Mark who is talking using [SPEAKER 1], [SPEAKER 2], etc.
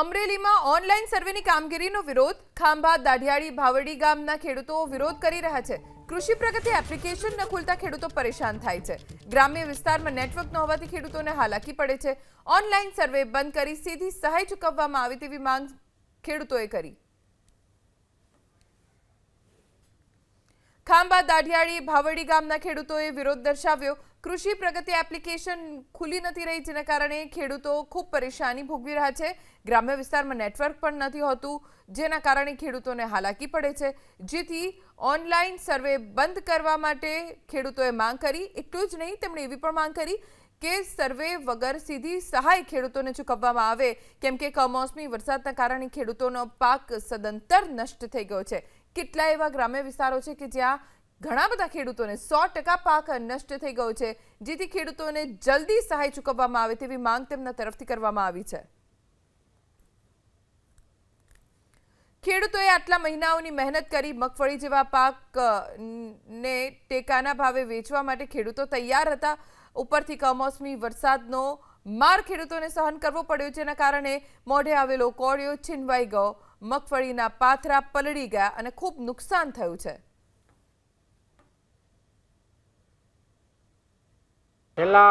[SPEAKER 1] અમરેલીમાં ઓનલાઈન સર્વેની કામગીરીનો વિરોધ. ખાંભા, દાઢિયાળી, ભાવડી ગામના ખેડૂતો વિરોધ કરી રહ્યા છે. કૃષિ પ્રગતિ એપ્લિકેશન ન ખુલતા ખેડૂતો પરેશાન થાય છે. ગ્રામ્ય વિસ્તારમાં નેટવર્ક ન હોવાથી ખેડૂતોને હાલાકી પડે છે. ઓનલાઈન સર્વે બંધ કરી સીધી સહાય ચૂકવવામાં આવે તેવી માંગ ખેડૂતોએ કરી. ખાંભા દાઢિયાળી ભાવડી ગામના ખેડૂતોએ વિરોધ દર્શાવ્યો. કૃષિ પ્રગતિ એપ્લિકેશન ખુલી નથી રહી, જેના કારણે ખેડૂતો ખૂબ પરેશાની ભોગવી રહ્યા છે. ગ્રામ્ય વિસ્તારમાં નેટવર્ક પણ નથી હોતું, જેના કારણે ખેડૂતોને હાલાકી પડે છે. જેથી ઓનલાઈન સર્વે બંધ કરવા માટે ખેડૂતોએ માંગ કરી. એટલું જ નહીં, તેમણે એવી પણ માંગ કરી કે સર્વે વગર સીધી સહાય ખેડૂતોને ચૂકવવામાં આવે. કેમ કે કમોસમી વરસાદના કારણે ખેડૂતોનો પાક સદંતર નષ્ટ થઈ ગયો છે. કેટલા એવા ગ્રામ્ય વિસ્તારો છે કે જ્યાં ઘણા બધા ખેડૂતોને સો ટકા પાક નષ્ટ થઈ ગયો છે, જેથી ખેડૂતોને જલ્દી સહાય ચૂકવવામાં આવે તેવી માંગ તેમના તરફથી કરવામાં આવી છે. ખેડૂતોએ આટલા મહિનાઓની મહેનત કરી મગફળી જેવા પાક ને ટેકાના ભાવે વેચવા માટે ખેડૂતો તૈયાર હતા. ઉપરથી કમોસમી વરસાદનો માર ખેડૂતોને સહન કરવો પડ્યો, જેના કારણે મોઢે આવેલો કોળિયો છીનવાઈ ગયો. મગફળીના પાથરા પલળી ગયા અને ખૂબ નુકસાન થયું છે.
[SPEAKER 2] છેલ્લા